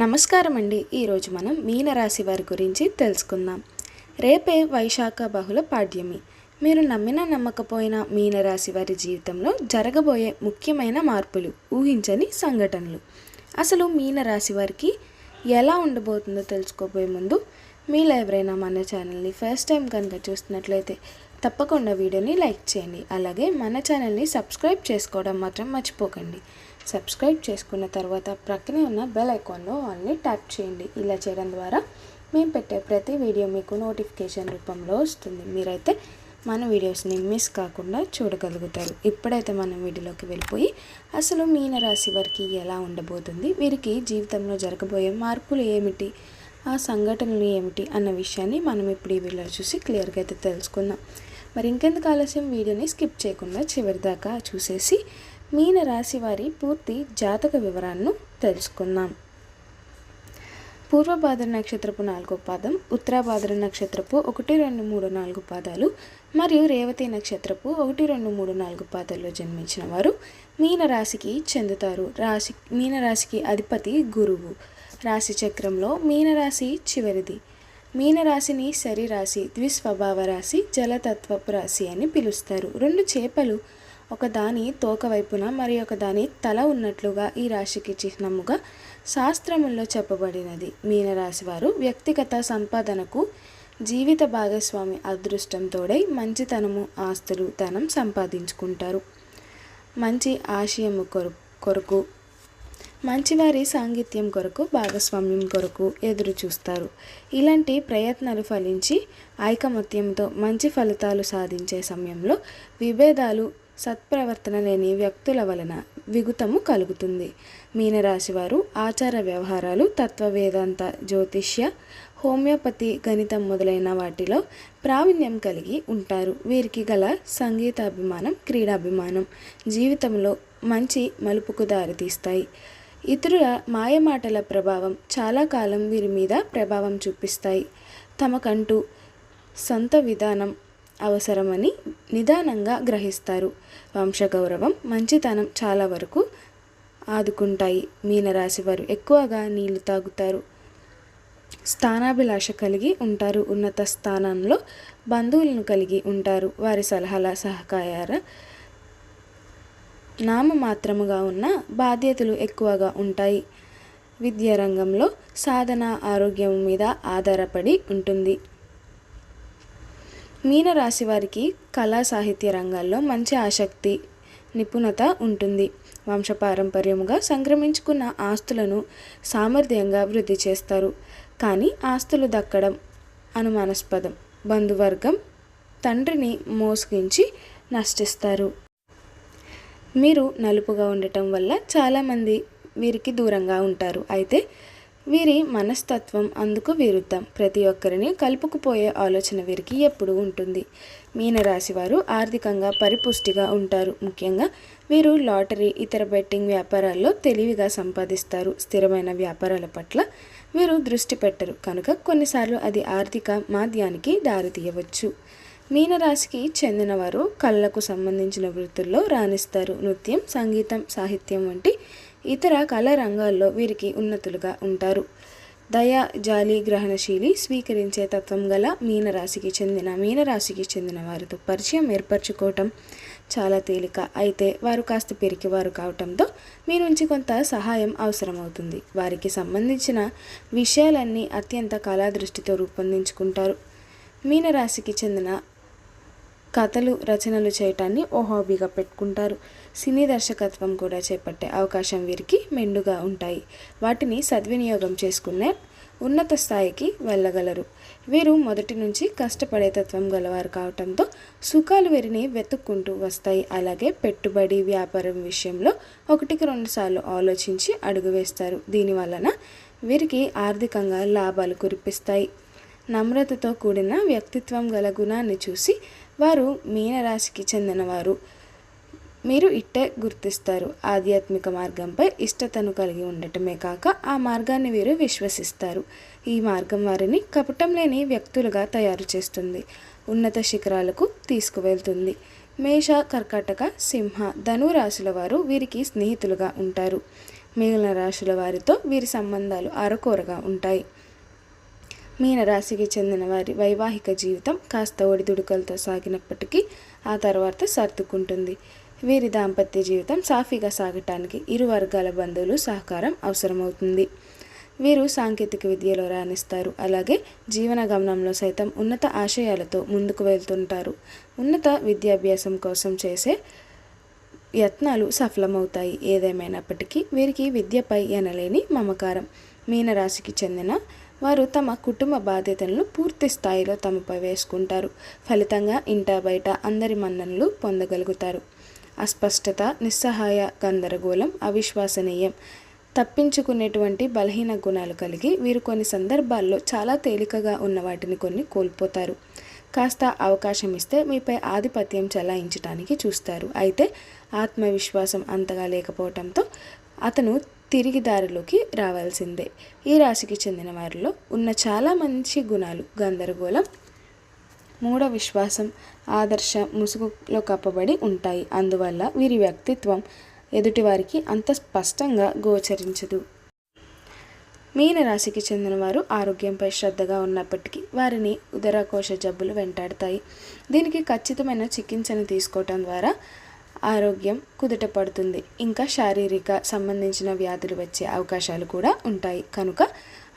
నమస్కారం అండి ఈరోజు మనం మీనరాశి వారి గురించి తెలుసుకుందాం. రేపే వైశాఖ బహుళ పాడ్యమి. మీరు నమ్మినా నమ్మకపోయినా మీనరాశి వారి జీవితంలో జరగబోయే ముఖ్యమైన మార్పులు ఊహించని సంఘటనలు. అసలు మీనరాశి వారికి ఎలా ఉండబోతుందో తెలుసుకోబోయే ముందు మీలో ఎవరైనా మన ఛానల్ని ఫస్ట్ టైం కనుక చూస్తున్నట్లయితే తప్పకుండా వీడియోని లైక్ చేయండి. అలాగే మన ఛానల్ని సబ్స్క్రైబ్ చేసుకోవడం మాత్రం మర్చిపోకండి. సబ్స్క్రైబ్ చేసుకున్న తర్వాత ప్రక్కనే ఉన్న బెల్ ఐకాన్లో ఆల్ని ట్యాప్ చేయండి. ఇలా చేయడం ద్వారా మేము పెట్టే ప్రతి వీడియో మీకు నోటిఫికేషన్ రూపంలో వస్తుంది. మీరైతే మన వీడియోస్ని మిస్ కాకుండా చూడగలుగుతారు. ఇప్పుడైతే మనం వీడియోలోకి వెళ్ళిపోయి అసలు మీనరాశి వారికి ఎలా ఉండబోతుంది? వీరికి జీవితంలో జరగబోయే మార్పులు ఏమిటి? ఆ సంఘటనలు ఏమిటి? అన్న విషయాన్ని మనం ఇప్పుడు ఈ వీడియోలో చూసి క్లియర్గా అయితే తెలుసుకుందాం. మరి ఇంకెందుకు ఆలస్యం? వీడియోని స్కిప్ చేయకుండా చివరి దాకా చూసేసి మీనరాశి వారి పూర్తి జాతక వివరాలను తెలుసుకుందాం. పూర్వభాద్ర నక్షత్రపు నాలుగో పాదం ఉత్తరాభాద్ర నక్షత్రపు ఒకటి రెండు మూడు నాలుగు పాదాలు మరియు రేవతి నక్షత్రపు ఒకటి రెండు మూడు నాలుగు పాదాల్లో జన్మించిన వారు మీనరాశికి చెందుతారు. రాశి మీనరాశికి అధిపతి గురువు. రాశి చక్రంలో మీనరాశి చివరిది. మీనరాశిని శరీరాశి ద్విస్వభావ రాశి జలతత్వపు రాశి అని పిలుస్తారు. రెండు చేపలు ఒకదాని తోక వైపున మరి ఒకదాని తల ఉన్నట్లుగా ఈ రాశికి చిహ్నముగా శాస్త్రముల్లో చెప్పబడినది. మీనరాశి వారు వ్యక్తిగత సంపాదనకు జీవిత భాగస్వామి అదృష్టంతోడై మంచితనము ఆస్తులు ధనం సంపాదించుకుంటారు. మంచి ఆశయము కొర కొరకు మంచివారి సాంగిత్యం కొరకు భాగస్వామ్యం కొరకు ఎదురు చూస్తారు. ఇలాంటి ప్రయత్నాలు ఫలించి ఐకమత్యంతో మంచి ఫలితాలు సాధించే సమయంలో విభేదాలు సత్ప్రవర్తన లేని వ్యక్తుల వలన విగుతము కలుగుతుంది. మీనరాశి వారు ఆచార వ్యవహారాలు తత్వవేదాంత జ్యోతిష్య హోమియోపతి గణితం మొదలైన వాటిలో ప్రావీణ్యం కలిగి ఉంటారు. వీరికి గల సంగీతాభిమానం క్రీడాభిమానం జీవితంలో మంచి మలుపుకు దారితీస్తాయి. ఇతరుల మాయమాటల ప్రభావం చాలా కాలం వీరి మీద ప్రభావం చూపిస్తాయి. తమకంటూ సొంత విధానం అవసరమని నిదానంగా గ్రహిస్తారు. వంశగౌరవం మంచితనం చాలా వరకు ఆదుకుంటాయి. మీనరాశి వారు ఎక్కువగా నీళ్ళు తాగుతారు. స్థానాభిలాష కలిగి ఉంటారు. ఉన్నత స్థానంలో బంధువులను కలిగి ఉంటారు. వారి సలహాల సహకార నామమాత్రముగా ఉన్న బాధ్యతలు ఎక్కువగా ఉంటాయి. విద్యారంగంలో సాధన ఆరోగ్యం మీద ఆధారపడి ఉంటుంది. మీనరాశి వారికి కళా సాహిత్య రంగాల్లో మంచి ఆసక్తి నిపుణత ఉంటుంది. వంశపారంపర్యముగా సంక్రమించుకున్న ఆస్తులను సామర్థ్యంగా వృద్ధి చేస్తారు. కానీ ఆస్తులు దక్కడం అనుమానాస్పదం. బంధువర్గం తండ్రిని మోసగించి నష్టిస్తారు. మీరు నలుపుగా ఉండటం వల్ల చాలామంది వీరికి దూరంగా ఉంటారు. అయితే వీరి మనస్తత్వం అందుకు విరుద్ధం. ప్రతి ఒక్కరిని కలుపుకుపోయే ఆలోచన వీరికి ఎప్పుడు ఉంటుంది. మీనరాశి వారు ఆర్థికంగా పరిపుష్టిగా ఉంటారు. ముఖ్యంగా వీరు లాటరీ ఇతర బెట్టింగ్ వ్యాపారాల్లో తెలివిగా సంపాదిస్తారు. స్థిరమైన వ్యాపారాల పట్ల వీరు దృష్టి పెట్టరు. కనుక కొన్నిసార్లు అది ఆర్థిక మాద్యానికి దారితీయవచ్చు మీనరాశికి చెందినవారు కళలకు సంబంధించిన వృత్తుల్లో రాణిస్తారు. నృత్యం సంగీతం సాహిత్యం వంటి ఇతర కళా రంగాల్లో వీరికి ఉన్నతులుగా ఉంటారు. దయా జాలి గ్రహణశీలి స్వీకరించే తత్వం గల మీనరాశికి చెందిన మీనరాశికి చెందిన వారితో పరిచయం ఏర్పరచుకోవటం చాలా తేలిక. అయితే వారు కాస్త పెరికివారు కావటంతో మీ నుంచి కొంత సహాయం అవసరమవుతుంది. వారికి సంబంధించిన విషయాలన్నీ అత్యంత కళాదృష్టితో రూపొందించుకుంటారు. మీనరాశికి చెందిన కథలు రచనలు చేయటాన్ని ఓ హాబీగా పెట్టుకుంటారు. సినీ దర్శకత్వం కూడా చేపట్టే అవకాశం వీరికి మెండుగా ఉంటాయి. వాటిని సద్వినియోగం చేసుకునే ఉన్నత స్థాయికి వెళ్ళగలరు. వీరు మొదటి నుంచి కష్టపడే తత్వం గలవారు కావటంతో సుఖాలు వీరిని వెతుక్కుంటూ వస్తాయి. అలాగే పెట్టుబడి వ్యాపారం విషయంలో ఒకటికి రెండు సార్లు ఆలోచించి అడుగు వేస్తారు. దీని వలన వీరికి ఆర్థికంగా లాభాలు కురిపిస్తాయి. నమ్రతతో కూడిన వ్యక్తిత్వం గల గుణాన్ని చూసి వారు మీనరాశికి చెందినవారు. మీరు ఇట్టే గుర్తిస్తారు. ఆధ్యాత్మిక మార్గంపై ఇష్టతను కలిగి ఉండటమే కాక ఆ మార్గాన్ని వీరు విశ్వసిస్తారు. ఈ మార్గం వారిని కపటం లేని వ్యక్తులుగా తయారు చేస్తుంది. ఉన్నత శిఖరాలకు తీసుకువెళ్తుంది. మేష కర్కాటక సింహ ధను రాశుల వారు వీరికి స్నేహితులుగా ఉంటారు. మిగిలిన రాశుల వారితో వీరి సంబంధాలు అరకొరగా ఉంటాయి. మీనరాశికి చెందిన వారి వైవాహిక జీవితం కాస్త ఒడిదుడుకలతో సాగినప్పటికీ ఆ తర్వాత సర్దుకుంటుంది. వీరి దాంపత్య జీవితం సాఫీగా సాగటానికి ఇరు వర్గాల బంధువులు సహకారం అవసరమవుతుంది. వీరు సాంకేతిక విద్యలో రాణిస్తారు. అలాగే జీవన గమనంలో సైతం ఉన్నత ఆశయాలతో ముందుకు వెళ్తుంటారు. ఉన్నత విద్యాభ్యాసం కోసం చేసే యత్నాలు సఫలమవుతాయి. ఏదేమైనప్పటికీ వీరికి విద్యపై ఎనలేని మమకారం. మీనరాశికి చెందిన వారు తమ కుటుంబ బాధ్యతలను పూర్తి స్థాయిలో తమపై వేసుకుంటారు. ఫలితంగా ఇంటా బయట అందరి మన్ననలు పొందగలుగుతారు. అస్పష్టత నిస్సహాయ గందరగోళం అవిశ్వసనీయం తప్పించుకునేటువంటి బలహీన గుణాలు కలిగి వీరు కొన్ని సందర్భాల్లో చాలా తేలికగా ఉన్న వాటిని కొన్ని కోల్పోతారు. కాస్త అవకాశం ఇస్తే మీపై ఆధిపత్యం చలాయించడానికి చూస్తారు. అయితే ఆత్మవిశ్వాసం అంతగా లేకపోవడంతో అతను తిరిగి దారిలోకి రావాల్సిందే. ఈ రాశికి చెందిన వారిలో ఉన్న చాలా మంచి గుణాలు గందరగోళం మూఢ విశ్వాసం ఆదర్శ ముసుగులో కప్పబడి ఉంటాయి. అందువల్ల వీరి వ్యక్తిత్వం ఎదుటివారికి అంత స్పష్టంగా గోచరించదు. మీన రాశికి చెందిన వారు ఆరోగ్యంపై శ్రద్ధగా ఉన్నప్పటికీ వారిని ఉదరకోశ జబ్బులు వెంటాడతాయి. దీనికి ఖచ్చితమైన చికిత్సను తీసుకోవటం ద్వారా ఆరోగ్యం కుదుట పడుతుంది. ఇంకా శారీరక సంబంధించిన వ్యాధులు వచ్చే అవకాశాలు కూడా ఉంటాయి. కనుక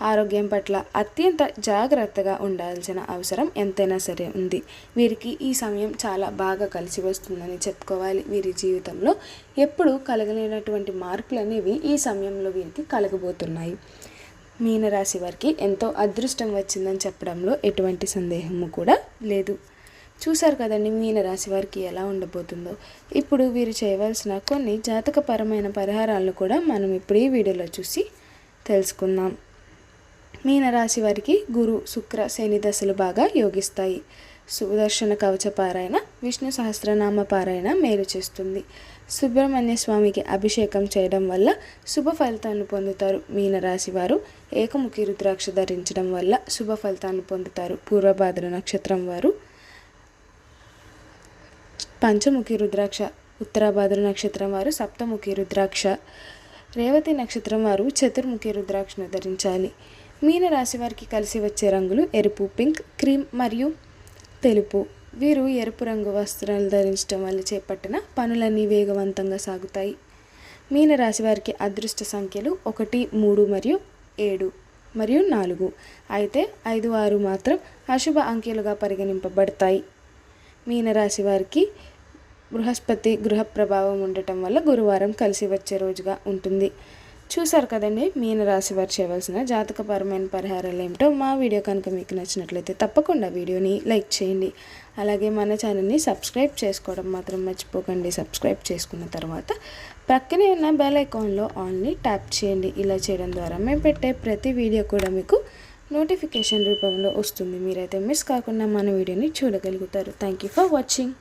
ఆరోగ్యం పట్ల అత్యంత జాగ్రత్తగా ఉండాల్సిన అవసరం ఎంతైనా సరే ఉంది. వీరికి ఈ సమయం చాలా బాగా కలిసి వస్తుందని చెప్పుకోవాలి. వీరి జీవితంలో ఎప్పుడు కలగలేనటువంటి మార్పులు అనేవి ఈ సమయంలో వీరికి కలగబోతున్నాయి. మీనరాశి వారికి ఎంతో అదృష్టం వచ్చిందని చెప్పడంలో ఎటువంటి సందేహము కూడా లేదు. చూశారు కదండి మీనరాశి వారికి ఎలా ఉండబోతుందో. ఇప్పుడు వీరు చేయవలసిన కొన్ని జాతకపరమైన పరిహారాలను కూడా మనం ఇప్పుడు ఈ వీడియోలో చూసి తెలుసుకుందాం. మీనరాశి వారికి గురు శుక్ర శని దశలు బాగా యోగిస్తాయి. సుదర్శన కవచ పారాయణ విష్ణు సహస్రనామ పారాయణ మేలు చేస్తుంది. సుబ్రహ్మణ్య స్వామికి అభిషేకం చేయడం వల్ల శుభ ఫలితాన్ని పొందుతారు. మీనరాశి వారు ఏకముఖి రుద్రాక్ష ధరించడం వల్ల శుభ ఫలితాన్ని పొందుతారు. పూర్వభాద్ర నక్షత్రం వారు పంచముఖి రుద్రాక్ష ఉత్తరాభాద్ర నక్షత్రం వారు సప్తముఖి రుద్రాక్ష రేవతి నక్షత్రం వారు చతుర్ముఖి రుద్రాక్షను ధరించాలి. మీన రాశి వారికి కలిసి వచ్చే రంగులు ఎరుపు పింక్ క్రీమ్ మరియు తెలుపు. వీరు ఎరుపు రంగు వస్త్రాలు ధరించడం వల్ల చేపట్టిన పనులన్నీ వేగవంతంగా సాగుతాయి. మీన రాశి వారికి అదృష్ట సంఖ్యలు ఒకటి మూడు మరియు ఏడు మరియు నాలుగు. అయితే ఐదు ఆరు మాత్రం అశుభ అంకెలుగా పరిగణింపబడతాయి. మీనరాశి వారికి బృహస్పతి గృహ ప్రభావం ఉండటం వల్ల గురువారం కలిసి వచ్చే రోజుగా ఉంటుంది. చూసారు కదండి? మీన రాశి వారు చేయవలసిన జాతకపరమైన పరిహారాలు ఏమిటో మా వీడియో కనుక మీకు నచ్చినట్లయితే తప్పకుండా వీడియోని లైక్ చేయండి. అలాగే మన ఛానల్ని సబ్స్క్రైబ్ చేసుకోవడం మాత్రం మర్చిపోకండి. సబ్స్క్రైబ్ చేసుకున్న తర్వాత పక్కనే ఉన్న బెల్ ఐకాన్లో ఆల్ని ట్యాప్ చేయండి. ఇలా చేయడం ద్వారా మేము పెట్టే ప్రతి వీడియో కూడా మీకు నోటిఫికేషన్ రూపంలో వస్తుంది. మీరైతే మిస్ కాకుండా మన వీడియోని చూడగలుగుతారు. Thank you for watching.